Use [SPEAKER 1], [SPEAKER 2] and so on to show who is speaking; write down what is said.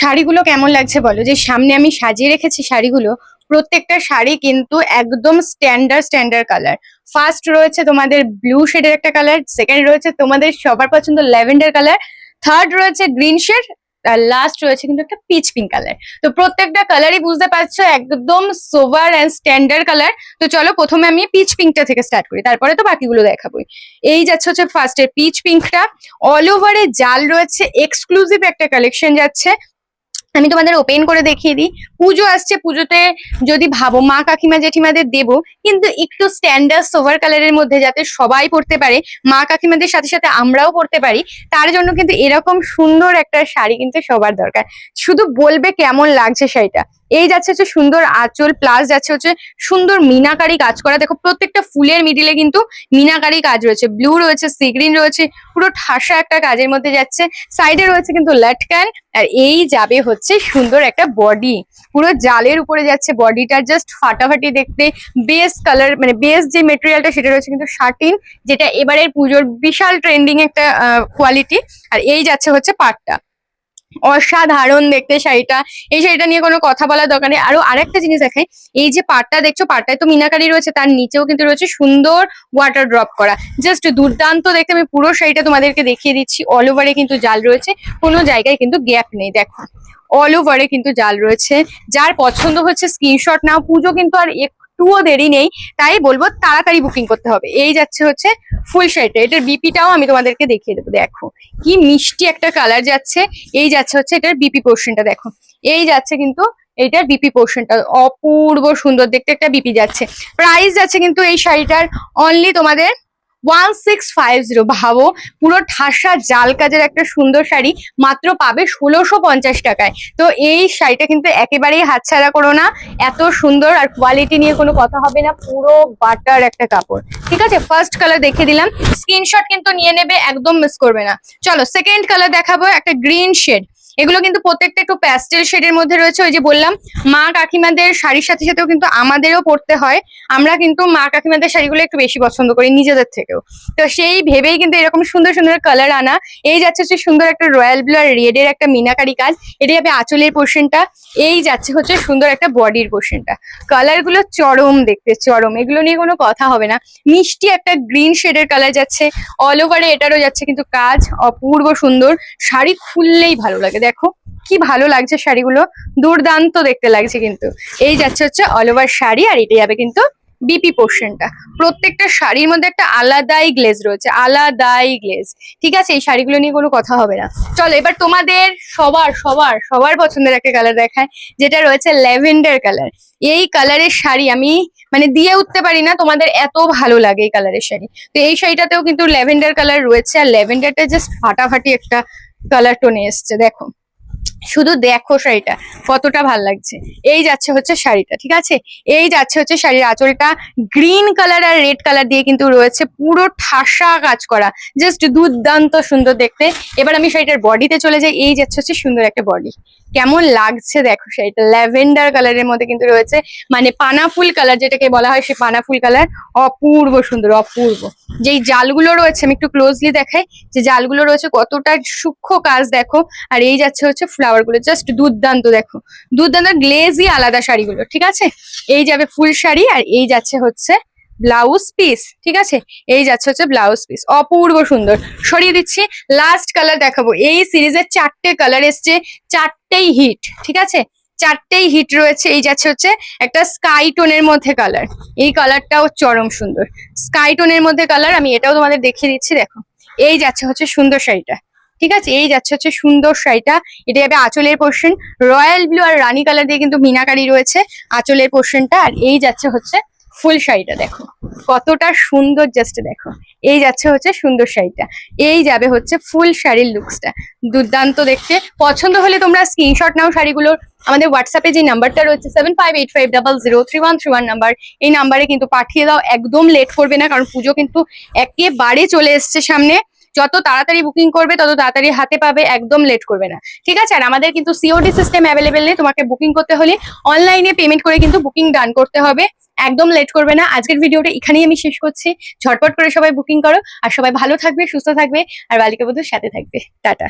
[SPEAKER 1] শাড়িগুলো কেমন লাগছে বলো? যে সামনে আমি সাজিয়ে রেখেছি শাড়িগুলো, প্রত্যেকটা শাড়ি কিন্তু একদম স্ট্যান্ডার্ড স্ট্যান্ডার্ড কালার ফার্স্ট রয়েছে তোমাদের ব্লু শেডের একটা কালার সেকেন্ড রয়েছে তোমাদের সবার পছন্দ ল্যাভেন্ডার কালার থার্ড রয়েছে গ্রিন শেড আর লাস্ট রয়েছে কিন্তু একটা পিচ পিঙ্ক কালার তো প্রত্যেকটা কালারই বুঝতে পারছ, একদম সোভার অ্যান্ড স্ট্যান্ডার্ড কালার তো চলো প্রথমে আমি পিচ পিঙ্কটা থেকে স্টার্ট করি, তারপরে তো বাকিগুলো দেখাবোই। এই যাচ্ছে হচ্ছে ফার্স্টে পিচ পিঙ্কটা অল ওভারে জাল রয়েছে এক্সক্লুসিভ একটা কালেকশন যাচ্ছে। আমি তোমাদের ওপেন করে দেখিয়ে দিই। পুজো আসছে, পুজোতে যদি ভাবো, মা কাকিমা, জেঠিমাদের দেব, কিন্তু একটু স্ট্যান্ডার্ড সোভার কালারের মধ্যে যাতে সবাই পড়তে পারে, মা কাকিমাদের সাথে সাথে আমরাও পড়তে পারি, তার জন্য কিন্তু এরকম সুন্দর একটা শাড়ি কিন্তু সবার দরকার। শুধু বলবে কেমন লাগছে শাড়িটা। এই যাচ্ছে হচ্ছে সুন্দর আঁচল প্লাস যাচ্ছে হচ্ছে সুন্দর মিনাকারি কাজ করা। দেখো প্রত্যেকটা ফুলের মিডিলে কিন্তু মিনাকারি কাজ রয়েছে। ব্লু রয়েছে সিগ্রিন রয়েছে, পুরো ঠাসা একটা কাজের মধ্যে যাচ্ছে। সাইডে রয়েছে কিন্তু লাটকান আর এই যাবে হচ্ছে সুন্দর একটা বডি পুরো জালের উপরে যাচ্ছে বডিটা জাস্ট ফাটাফাটি দেখতে। বেস কালার মানে বেস যে মেটেরিয়ালটা সেটা রয়েছে কিন্তু শার্টিন যেটা এবারের পুজোর বিশাল ট্রেন্ডিং একটা কোয়ালিটি আর এই যাচ্ছে হচ্ছে পাটটা। অসাধারণ দেখতে শাড়িটা। এই শাড়িটা নিয়ে কোনো কথা বলার দরকার নেই। আরও আরেকটা জিনিস দেখাই। এই যে পাটটা দেখছ, পাটটায় তো মিনাকারি রয়েছে, তার নিচেও কিন্তু রয়েছে সুন্দর ওয়াটার ড্রপ করা। জাস্ট দুর্দান্ত দেখতে, আমি পুরো শাড়িটা তোমাদেরকে দেখিয়ে দিচ্ছি। অল ওভারে কিন্তু জাল রয়েছে, কোনো জায়গায় কিন্তু গ্যাপ নেই, দেখো। অল ওভারে কিন্তু জাল রয়েছে। যার পছন্দ হচ্ছে স্ক্রিনশট নাও পুজো কিন্তু আর একটুও দেরি নেই, তাই বলব তাড়াতাড়ি বুকিং করতে হবে। এই যাচ্ছে হচ্ছে ফুল শাড়িটা এটার বিপিটাও আমি তোমাদেরকে দেখিয়ে দেবো, দেখো। কি মিষ্টি একটা কালার যাচ্ছে। এই যাচ্ছে হচ্ছে এটার বিপি পোর্শনটা দেখো। এই যাচ্ছে কিন্তু এইটার বিপি পোর্শনটা অপূর্ব সুন্দর, দেখতে একটা বিপি যাচ্ছে। প্রাইস যাচ্ছে কিন্তু এই শাড়িটার অনলি তোমাদের ওয়ান সিক্স ফাইভ জিরো। ভাবো, পুরো ঠাসা জাল কাজের একটা সুন্দর শাড়ি মাত্র পাবে ষোলোশো পঞ্চাশ টাকায়। তো এই শাড়িটা কিন্তু একেবারেই হাতছাড়া করো না, এত সুন্দর আর কোয়ালিটি নিয়ে কোনো কথা হবে না, পুরো বাটার একটা কাপড়। ঠিক আছে? ফার্স্ট কালার দেখিয়ে দিলাম। স্ক্রিনশট কিন্তু নিয়ে নেবে, একদম মিস করবে না। চলো সেকেন্ড কালার দেখাবো, একটা গ্রিন শেড এগুলো কিন্তু প্রত্যেকটা একটু প্যাস্টেল শেডের মধ্যে রয়েছে, ওই যে বললাম, মা কাকিমাদের শাড়ির সাথে সাথেও কিন্তু আমাদেরও পড়তে হয়। আমরা কিন্তু মা কাকিমাদের শাড়িগুলো একটু বেশি পছন্দ করি, নিজেদের থেকেও। তো সেই ভেবেই কিন্তু এরকম সুন্দর সুন্দর কালার আনা। এই যাচ্ছে হচ্ছে সুন্দর একটা রয়্যাল ব্লু আর রেডের একটা মিনাকারি কাজ। এটা যাবে আঁচলের পোর্শনটা এই যাচ্ছে হচ্ছে সুন্দর একটা বডির পোর্শনটা কালারগুলো চরম দেখতে, চরম। এগুলো নিয়ে কোনো কথা হবে না। মিষ্টি একটা গ্রিন শেডের কালার যাচ্ছে। অল ওভারে এটারও যাচ্ছে কিন্তু কাজ অপূর্ব সুন্দর। শাড়ি খুললেই ভালো লাগে। দেখো, কি ভালো লাগছে শাড়িগুলো। দুর্দান্ত দেখতে লাগছে কিন্তু। এই যাচ্ছে হচ্ছে অল ওভার শাড়ি আর এটা যাবে কিন্তু বিপি পোর্শনটা প্রত্যেকটা শাড়ির মধ্যে একটা আলাদাই গ্লেজ রয়েছে, আলাদাই গ্লেজ ঠিক আছে, এই শাড়িগুলো নিয়ে কোনো কথা হবে না। চলো, এবার তোমাদের সবার সবার সবার পছন্দের একটা কালার দেখায় যেটা রয়েছে ল্যাভেন্ডার কালার এই কালারের শাড়ি আমি মানে দিয়ে উঠতে পারি না, তোমাদের এত ভালো লাগে এই কালারের শাড়ি। তো এই শাড়িটাতেও কিন্তু ল্যাভেন্ডার কালার রয়েছে, আর ল্যাভেন্ডারটা জাস্ট ফাটাফাটি একটা কালার টোনে এসছে দেখো। শুধু দেখো শাড়িটা, কতটা ভালো লাগছে। এই যাচ্ছে হচ্ছে শাড়িটা, ঠিক আছে? এই যাচ্ছে হচ্ছে শাড়ির আঁচলটা, গ্রিন কালার আর রেড কালার দিয়ে কিন্তু রয়েছে পুরো ঠাসা কাজ করা, জাস্ট দুর্দান্ত সুন্দর দেখতে। এবার আমি শাড়িটার বডিতে চলে যাই, এই যাচ্ছে হচ্ছে সুন্দর একটা বডি। কেমন লাগছে দেখো শাড়িটা, ল্যাভেন্ডার কালারের মধ্যে কিন্তু রয়েছে মানে পানা ফুল কালার যেটাকে বলা হয়, সে পানা ফুল কালার অপূর্ব সুন্দর, অপূর্ব। যেই জালগুলো রয়েছে, আমি একটু ক্লোজলি দেখাই, যে জালগুলো রয়েছে কতটা সূক্ষ্ম কাজ দেখো, আর এই যাচ্ছে হচ্ছে ফ্লাওয়ার গুলো জাস্ট দুর্দান্ত দেখো। দুর্দান্ত গ্লেজই আলাদা শাড়িগুলো, ঠিক আছে? এই যাবে ফুল শাড়ি আর এই যাচ্ছে হচ্ছে ব্লাউজ পিস ঠিক আছে? এই যাচ্ছে হচ্ছে ব্লাউজ পিস অপূর্ব সুন্দর। সরিয়ে দিচ্ছি লাস্ট কালার দেখাবো। এই সিরিজের চারটে কালার এসছে, চারটেই হিট ঠিক আছে? চারটেই হিট রয়েছে, এই যাচ্ছে হচ্ছে একটা স্কাই টোনের মধ্যে কালার এই কালারটাও চরম সুন্দর। স্কাই টোনের মধ্যে কালার আমি এটাও তোমাদের দেখিয়ে দিচ্ছি, দেখো। এই যাচ্ছে হচ্ছে সুন্দর শাড়িটা। ঠিক আছে? এই যাচ্ছে হচ্ছে সুন্দর শাড়িটা। এটা যাবে আঁচলের পোর্শন রয়্যাল ব্লু আর রানী কালার দিয়ে কিন্তু মিনাকারি রয়েছে আঁচলের পোর্শনটা আর এই যাচ্ছে হচ্ছে ফুল শাড়িটা, দেখো। কতটা সুন্দর জাস্ট দেখো। এই যাচ্ছে হচ্ছে সুন্দর শাড়িটা। এই যাবে হচ্ছে ফুল শাড়ির লুকসটা দুর্দান্ত দেখতে। পছন্দ হলে তোমরা স্ক্রিনশট নাও শাড়িগুলোর। আমাদের হোয়াটসঅ্যাপে যে নাম্বারটা রয়েছে seven five eight five double zero three one three one number এই নাম্বারে কিন্তু পাঠিয়ে দাও। একদম লেট করবে না, কারণ পুজো কিন্তু একেবারে চলে এসছে সামনে। যত তাড়াতাড়ি বুকিং করবে, তত তাড়াতাড়ি হাতে পাবে, একদম লেট করবে না। ঠিক আছে? আর আমাদের কিন্তু সিওডি সিস্টেম অ্যাভেলেবেল নেই, তোমাকে বুকিং করতে হলে অনলাইনে পেমেন্ট করে কিন্তু বুকিং ডান করতে হবে। একদম লেট করবে না। আজকের ভিডিওটা এখানেই আমি শেষ করছি। ঝটপট করে সবাই বুকিং করো। আর সবাই ভালো থাকবে, সুস্থ থাকবে। আর বালিকা বধুর সাথে থাকবে। টাটা।